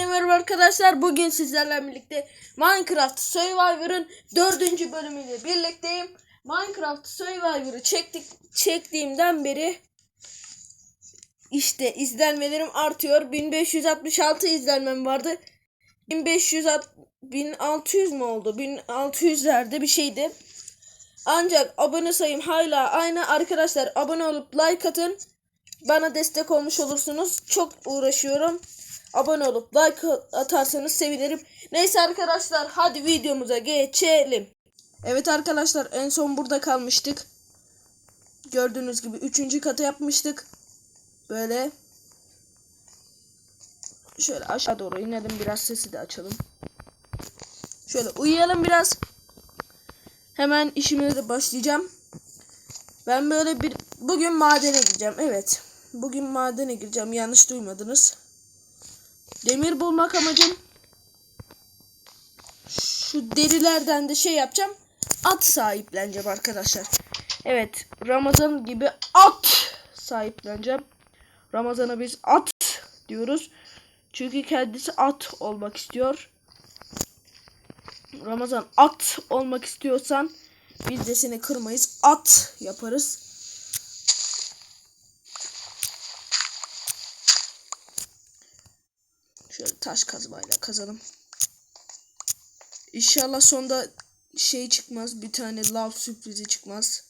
Herkese merhaba arkadaşlar. Bugün sizlerle birlikte Minecraft Survivor'ın dördüncü bölümüyle birlikteyim. Minecraft Survivor'ı çektik, çektiğimden beri işte izlenmelerim artıyor. 1566 izlenmem vardı. 1500 1600 mu oldu? 1600'lerde bir şeydi. Ancak abone sayım hala aynı. Arkadaşlar abone olup like atın. Bana destek olmuş olursunuz. Çok uğraşıyorum. Abone olup like atarsanız sevinirim. Neyse arkadaşlar hadi videomuza geçelim. Evet arkadaşlar en son burada kalmıştık. Gördüğünüz gibi 3. katı yapmıştık. Böyle. Şöyle aşağı doğru inelim biraz sesi de açalım. Şöyle uyuyalım biraz. Hemen işime de başlayacağım. Ben böyle bir bugün madene gireceğim. Evet. Bugün madene gireceğim. Yanlış duymadınız. Demir bulmak amacım. Şu derilerden de şey yapacağım. At sahipleneceğim arkadaşlar. Evet. Ramazan gibi at sahipleneceğim. Ramazan'a biz at diyoruz. Çünkü kendisi at olmak istiyor. Ramazan at olmak istiyorsan biz de seni kırmayız. At yaparız. Şöyle taş kazmayla kazalım. İnşallah sonda şey çıkmaz. Bir tane lav sürprizi çıkmaz.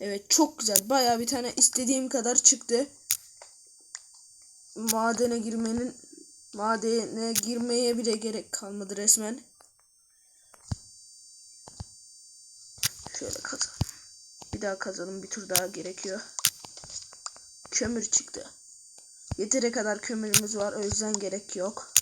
Evet çok güzel. Baya bir tane istediğim kadar çıktı. Madene girmenin madene girmeye bile gerek kalmadı resmen. Şöyle kazalım. Bir daha kazalım. Bir tur daha gerekiyor. Kömür çıktı. Yeteri kadar kömürümüz var. O yüzden gerek yok.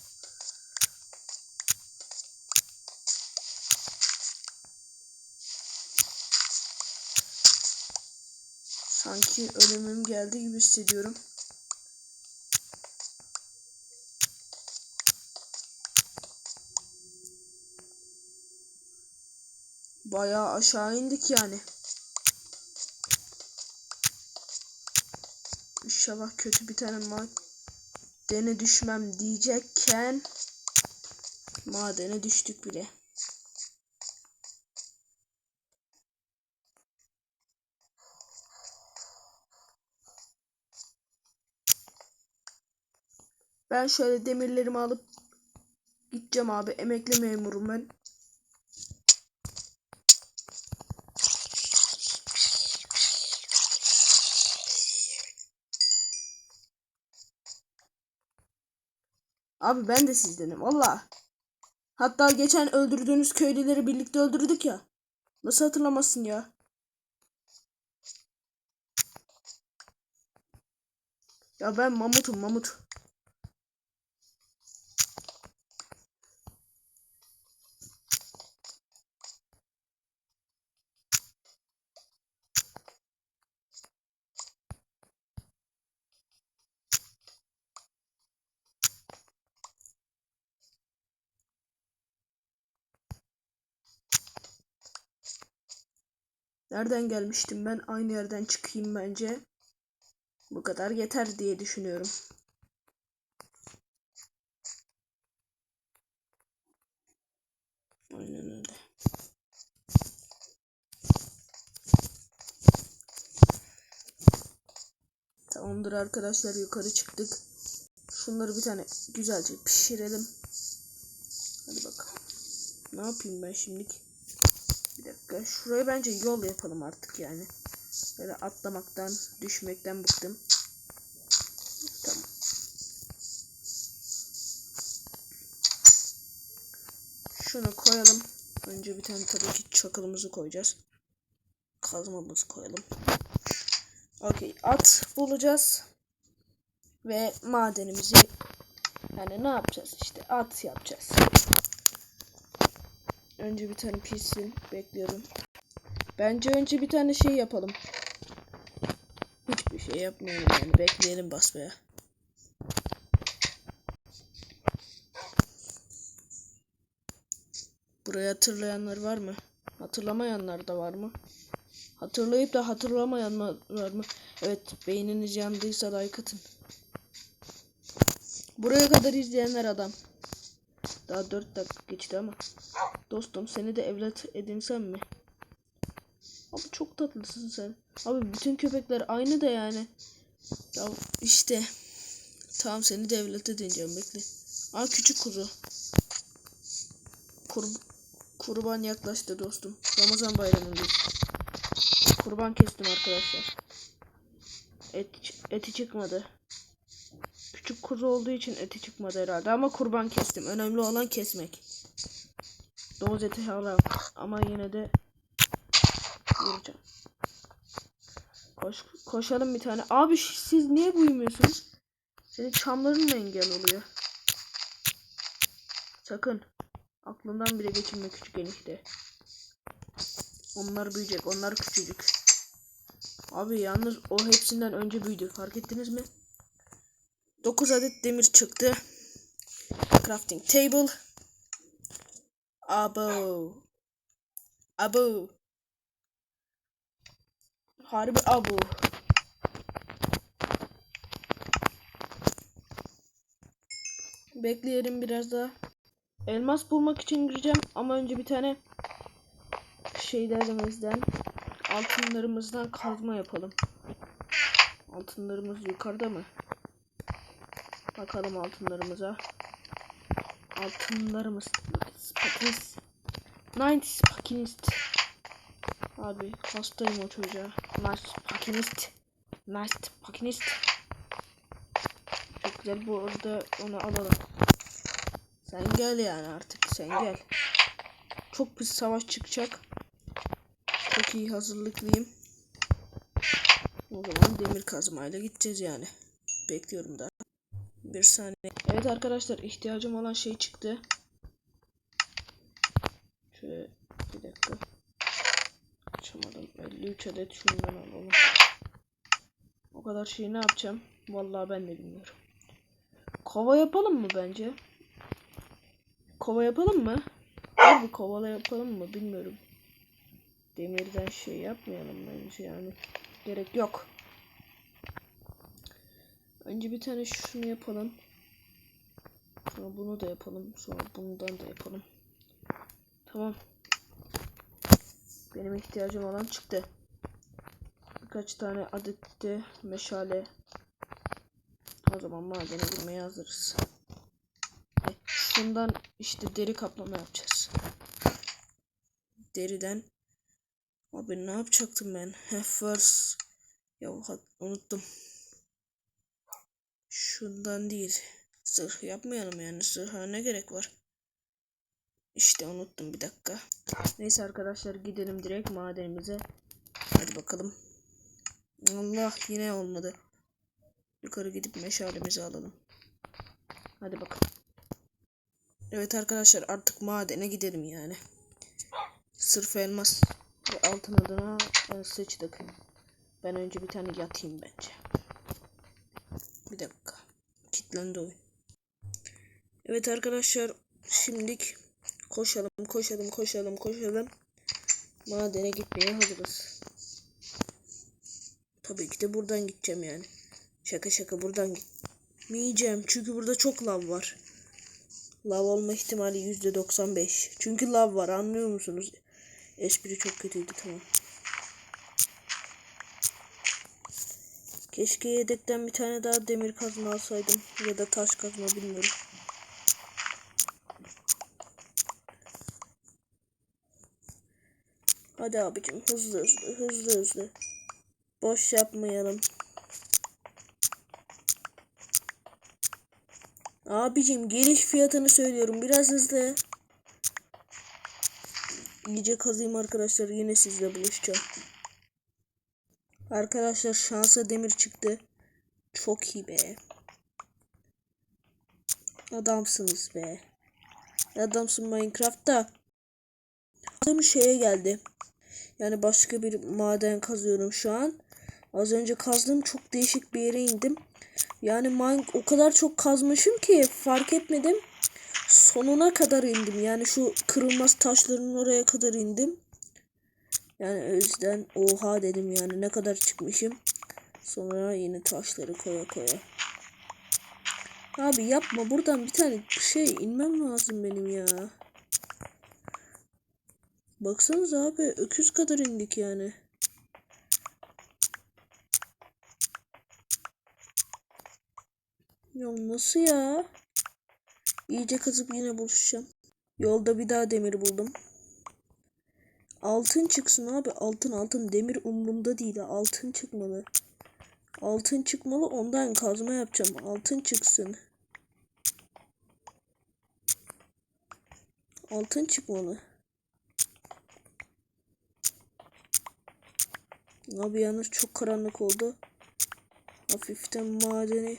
Sanki ölümüm geldi gibi hissediyorum. Bayağı aşağı indik yani. İnşallah kötü bir tane madene düşmem diyecekken madene düştük bile. Ben şöyle demirlerimi alıp gideceğim abi. Emekli memurum ben. Abi ben de sizdenim valla. Hatta geçen öldürdüğünüz köylüleri birlikte öldürdük ya. Nasıl hatırlamazsın ya? Ya ben mamutum mamut. Nereden gelmiştim ben? Aynı yerden çıkayım bence. Bu kadar yeter diye düşünüyorum. Aynen öyle. Tamamdır arkadaşlar yukarı çıktık. Şunları bir tane güzelce pişirelim. Hadi bakalım. Ne yapayım ben şimdilik? Dakika. Şuraya bence yol yapalım artık yani. Böyle atlamaktan, düşmekten bıktım. Şunu koyalım. Önce bir tane tabii ki çakılımızı koyacağız. Kazmamızı koyalım. Okey. At bulacağız. Ve madenimizi yani ne yapacağız işte at yapacağız. Önce bir tane pişsin. Bekliyorum. Bence önce bir tane şey yapalım. Hiçbir şey yapmayalım yani. Bekleyelim basmaya. Burayı hatırlayanlar var mı? Hatırlamayanlar da var mı? Hatırlayıp da hatırlamayanlar var mı? Evet beyniniz yandıysa like atın. Buraya kadar izleyenler adam. Daha 4 dakika geçti ama. Dostum seni de evlat edinsem mi? Abi çok tatlısın sen. Abi bütün köpekler aynı da yani. Ya işte. Tamam seni de evlat edineceğim bekle. Aa küçük kuzu. Kur kurban yaklaştı dostum. Ramazan bayramındayız. Kurban kestim arkadaşlar. Et, eti çıkmadı. Küçük kuzu olduğu için eti çıkmadı herhalde ama kurban kestim. Önemli olan kesmek. Domuz eti hala ama yine de vuracağım. Koş, koşalım bir tane. Abi siz niye büyümüyorsunuz? Senin çamların mı engel oluyor? Sakın. Aklından bile geçirme küçük enişte. Onlar büyüyecek. Onlar küçücük. Abi yalnız o hepsinden önce büyüdü. Fark ettiniz mi? 9 adet demir çıktı. Crafting table. Abo. Abo. Harbi abo. Bekleyelim biraz daha. Elmas bulmak için gireceğim ama önce bir tane şeylerimizden altınlarımızdan kazma yapalım. Altınlarımız yukarıda mı? Bakalım altınlarımıza. Altınlarımız. Spakinist. Nice spakinist. Abi hastayım o çocuğa. Nice spakinist. Nice spakinist. Çok güzel bu arada onu alalım. Sen gel yani artık sen gel. Çok bir savaş çıkacak. Çok iyi hazırlıklıyım. O zaman demir kazmayla gideceğiz yani. Bekliyorum da. Bir saniye. Evet arkadaşlar ihtiyacım olan şey çıktı. Şöyle bir dakika. Açamadım. 53 adet şundan alalım. O kadar şeyi ne yapacağım? Vallahi ben de bilmiyorum. Kova yapalım mı bence? Kova yapalım mı? Abi kovala yapalım mı bilmiyorum. Demirden şey yapmayalım bence yani. Gerek yok. Önce bir tane şunu yapalım. Sonra bunu da yapalım. Sonra bundan da yapalım. Tamam. Benim ihtiyacım olan çıktı. Birkaç tane adet de meşale. O zaman madene girmeye hazırız. E, Şundan işte deri kaplama yapacağız. Deriden. Abi ne yapacaktım ben? Heh, first. Ya unuttum. Şundan değil. Zırh yapmayalım yani. Zırha ne gerek var? İşte unuttum bir dakika. Neyse arkadaşlar gidelim direkt madenimize. Hadi bakalım. Allah yine olmadı. Yukarı gidip meşalemizi alalım. Hadi bakalım. Evet arkadaşlar artık madene gidelim yani. Sırf elmas ve altın adına e, seçtik. Ben önce bir tane yatayım bence. Bir dakika. Kilitlendi oyun. Evet arkadaşlar şimdilik koşalım koşalım koşalım koşalım. Madene gitmeye hazırız. Tabii ki de buradan gideceğim yani. Şaka şaka buradan gitmeyeceğim. Çünkü burada çok lav var. Lav olma ihtimali %95. Çünkü lav var anlıyor musunuz? Espri çok kötüydü tamam. Keşke yedekten bir tane daha demir kazma alsaydım. Ya da taş kazma bilmiyorum. Hadi abicim hızlı hızlı hızlı hızlı. Boş yapmayalım. Abicim geliş fiyatını söylüyorum. Biraz hızlı. İyice kazayım arkadaşlar. Yine sizle buluşacağım. Arkadaşlar şansa demir çıktı. Çok iyi be. Adamsınız be. Adamsın Minecraft'ta. Adam şeye geldi. Yani başka bir maden kazıyorum şu an. Az önce kazdım çok değişik bir yere indim. Yani o kadar çok kazmışım ki fark etmedim. Sonuna kadar indim. Yani şu kırılmaz taşların oraya kadar indim. Yani o yüzden oha dedim yani ne kadar çıkmışım. Sonra yine taşları koya koya. Abi yapma buradan bir tane şey inmem lazım benim ya. Baksanıza abi öküz kadar indik yani. Ya nasıl ya? İyice kazıp yine buluşacağım. Yolda bir daha demir buldum. Altın çıksın abi. Altın altın demir umurumda değil. Altın çıkmalı. Altın çıkmalı ondan kazma yapacağım. Altın çıksın. Altın çıkmalı. Abi yalnız çok karanlık oldu. Hafiften madeni.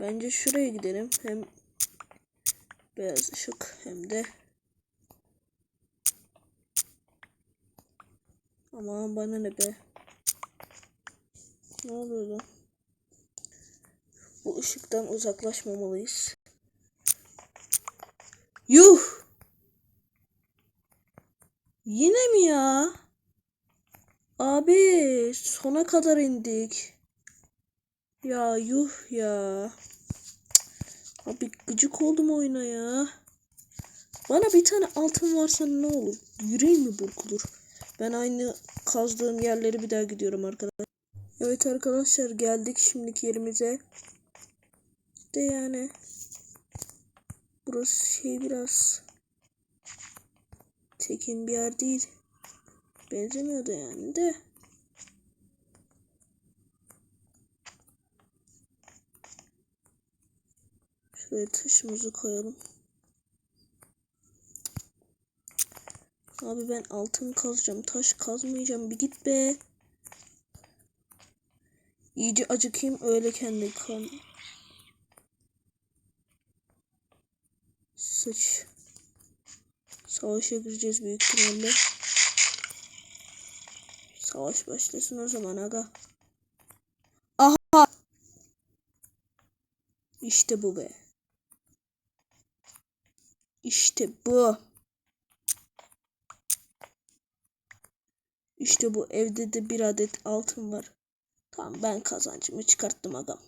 Bence şuraya gidelim. Hem beyaz ışık hem de Aman bana ne be. Ne oluyor lan? Bu ışıktan uzaklaşmamalıyız. Yuh! Yine mi ya? Abi sona kadar indik. Ya yuh ya. Abi gıcık oldum oyuna ya. Bana bir tane altın varsa ne olur? Yüreğim mi burkulur? Ben aynı kazdığım yerleri bir daha gidiyorum arkadaşlar. Evet arkadaşlar geldik şimdiki yerimize. De yani. Burası şey biraz tekin bir yer değil. Benzemiyor da yani de. Şuraya taşımızı koyalım. Abi ben altın kazacağım. Taş kazmayacağım. Bir git be. İyice acıkayım öyle kendi kan. Sıç. Savaşa gireceğiz büyük ihtimalle. Savaş başlasın o zaman aga. Aha. İşte bu be. İşte bu. İşte bu evde de bir adet altın var. Tamam ben kazancımı çıkarttım agam.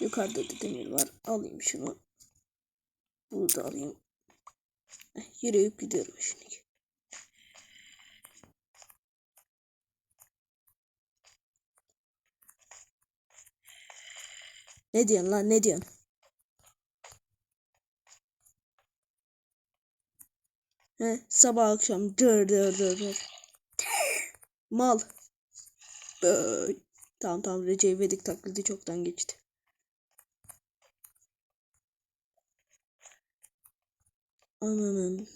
Yukarıda da demir var. Alayım şunu. Bunu da alayım. Yürüyüp gidiyorum şimdi. Ne diyorsun lan ne diyorsun? He, sabah akşam dır dır dır dır. Mal. Böyle. Tamam tamam Recep İvedik taklidi çoktan geçti. Ananın.